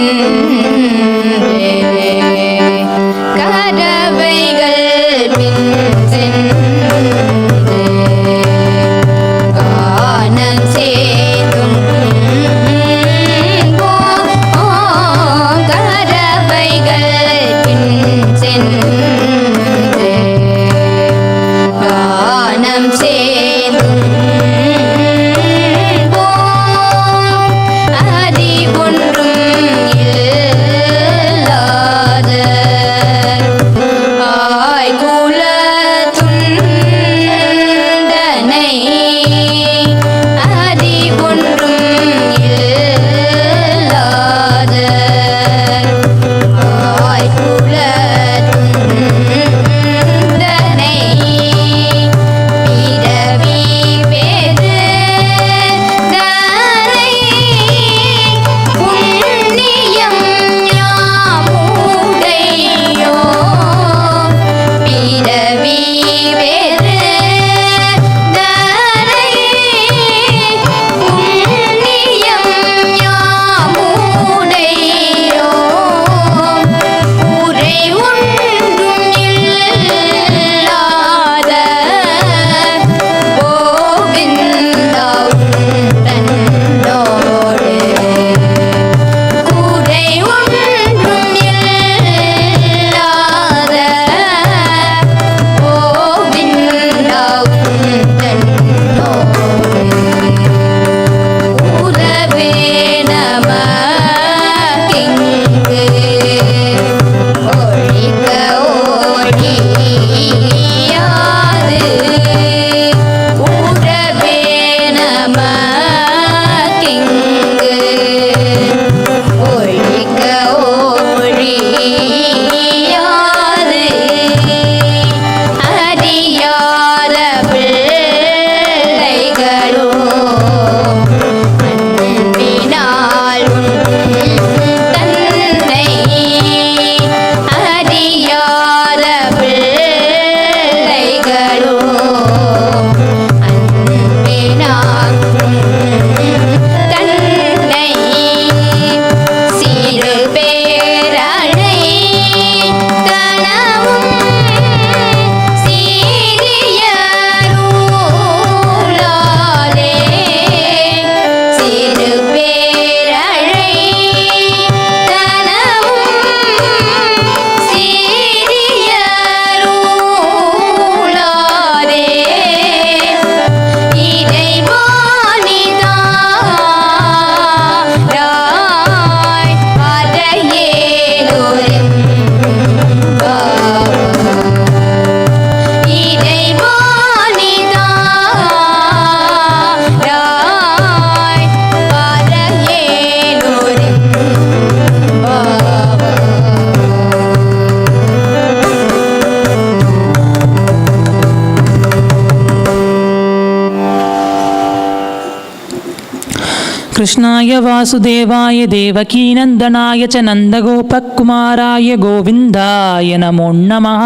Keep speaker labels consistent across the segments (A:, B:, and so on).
A: mm -hmm. कृष्णाय वासुदेवाय देवकीनन्दनाय च நந்தகோபகுமாராய கோவிந்தாய நமோ நமः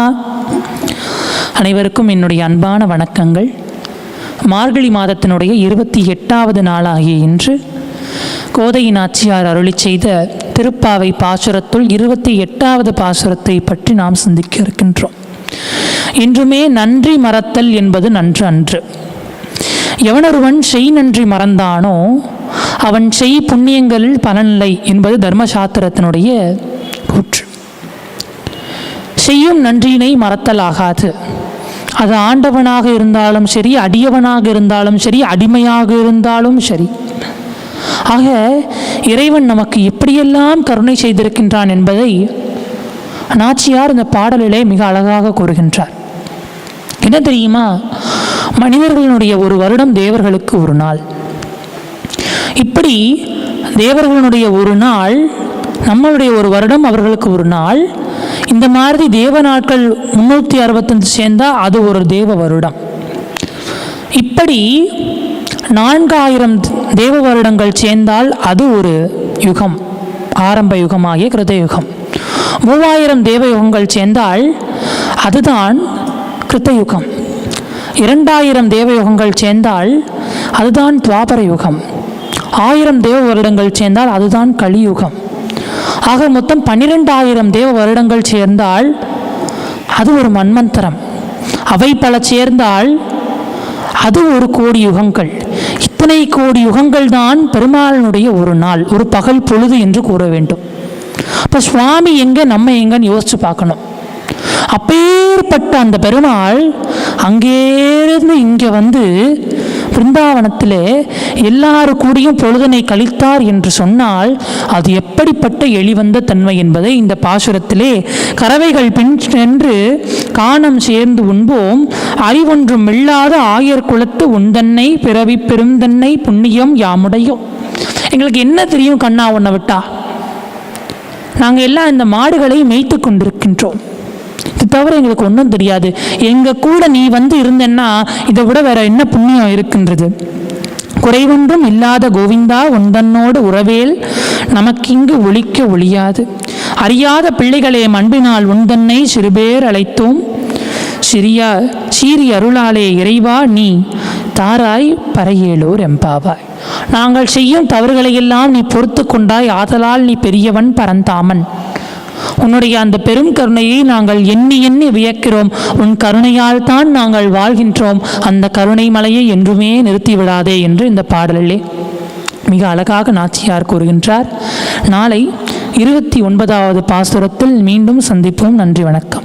A: அனைவருக்கும் என்னுடைய அன்பான வணக்கங்கள் மார்கழி மாதத்தினுடைய இருபத்தி எட்டாவது நாளாகிய இன்று கோதை நாச்சியார் அருளி செய்த திருப்பாவை பாசுரத்துள் இருபத்தி எட்டாவது பாசுரத்தை பற்றி நாம் சிந்திக்க இருக்கின்றோம் இன்றுமே நன்றி மறத்தல் என்பது நன்று அன்று எவனொருவன் செய் நன்றி மறந்தானோ அவன் செய் புண்ணியங்களில் பலனில்லை என்பது தர்மசாஸ்திரத்தினுடைய கூற்று. செய்யும் நன்றியினை மறத்தலாகாது அது ஆண்டவனாக இருந்தாலும் சரி அடியவனாக இருந்தாலும் சரி அடிமையாக இருந்தாலும் சரி. ஆக இறைவன் நமக்கு எப்படியெல்லாம் கருணை செய்திருக்கின்றான் என்பதை நாச்சியார் இந்த பாடலிலே மிக அழகாக கூறுகின்றார். என்ன தெரியுமா? மனிதர்களுடைய ஒரு வருடம் தேவர்களுக்கு ஒரு நாள். இப்படி தேவர்களுடைய ஒரு நாள் நம்மளுடைய ஒரு வருடம் அவர்களுக்கு ஒரு நாள். இந்த மாதிரி தேவ நாட்கள் முன்னூற்றி அறுபத்தஞ்சு சேர்ந்தால் அது ஒரு தேவ வருடம். இப்படி நான்காயிரம் தேவ வருடங்கள் சேர்ந்தால் அது ஒரு யுகம் ஆரம்ப யுகமாகிய கிருதயுகம் மூவாயிரம் தேவ யுகங்கள் சேர்ந்தால் அதுதான் கிருத்தயுகம். இரண்டாயிரம் தேவ யுகங்கள் சேர்ந்தால் அதுதான் துவாபர யுகம். ஆயிரம் தேவ வருடங்கள் சேர்ந்தால் அதுதான் கலியுகம். ஆக மொத்தம் பன்னிரெண்டாயிரம் தேவ வருடங்கள் சேர்ந்தால் அது ஒரு மன்மந்திரம். அவை பல சேர்ந்தால் அது ஒரு கோடி யுகங்கள். இத்தனை கோடி யுகங்கள் தான் பெருமாளனுடைய ஒரு நாள் ஒரு பகல் பொழுது என்று கூற வேண்டும். அப்போ சுவாமி எங்கே நம்ம எங்கன்னு யோசித்து பார்க்கணும். அப்பேற்பட்ட அந்த பெருமாள் அங்கேருந்து இங்கே வந்து பிருந்தாவனத்திலே எல்லாரு கூடியும் பொழுதனை கழித்தார் என்று சொன்னால் அது எப்படிப்பட்ட எளிவந்த தன்மை என்பதை இந்த பாசுரத்திலே கறவைகள் பின் சென்று காணம் சேர்ந்து உண்போம். அறிவொன்றும் இல்லாத ஆயர் குலத்து உந்தன்னை பிறவி பெருந்தன்னை புண்ணியம் யாமுடையும் எங்களுக்கு என்ன தெரியும் கண்ணா உன்னை விட்டா? நாங்கள் எல்லாம் இந்த மாடுகளை மேய்த்து கொண்டிருக்கின்றோம். இது தவிர எங்களுக்கு ஒன்றும் தெரியாது. எங்கள் கூட நீ வந்து இருந்தேன்னா இதை விட வேற என்ன புண்ணியம் இருக்கின்றது? குறைவொன்றும் இல்லாத கோவிந்தா உந்தன்னோடு உறவேல் நமக்கிங்கு ஒழிக்க ஒழியாது. அறியாத பிள்ளைகளே அன்பினால் உந்தன்னை சிறுபேர் அழைத்தோம். சிறியா சீரி அருளாலே இறைவா நீ தாராய் பறையேலோர் எம்பாவாய். நாங்கள் செய்யும் தவறுகளையெல்லாம் நீ பொறுத்து கொண்டாய் ஆதலால் நீ பெரியவன் பரந்தாமன். உன்னுடைய அந்த பெரும் கருணையை நாங்கள் எண்ணி எண்ணி வியக்கிறோம். உன் கருணையால் தான் நாங்கள் வாழ்கின்றோம். அந்த கருணை மலையை என்றுமே நிறுத்திவிடாதே என்று இந்த பாடலிலே மிக அழகாக நாச்சியார் கூறுகின்றார். நாளை இருபத்தி ஒன்பதாவது பாசுரத்தில் மீண்டும் சந்திப்போம். நன்றி வணக்கம்.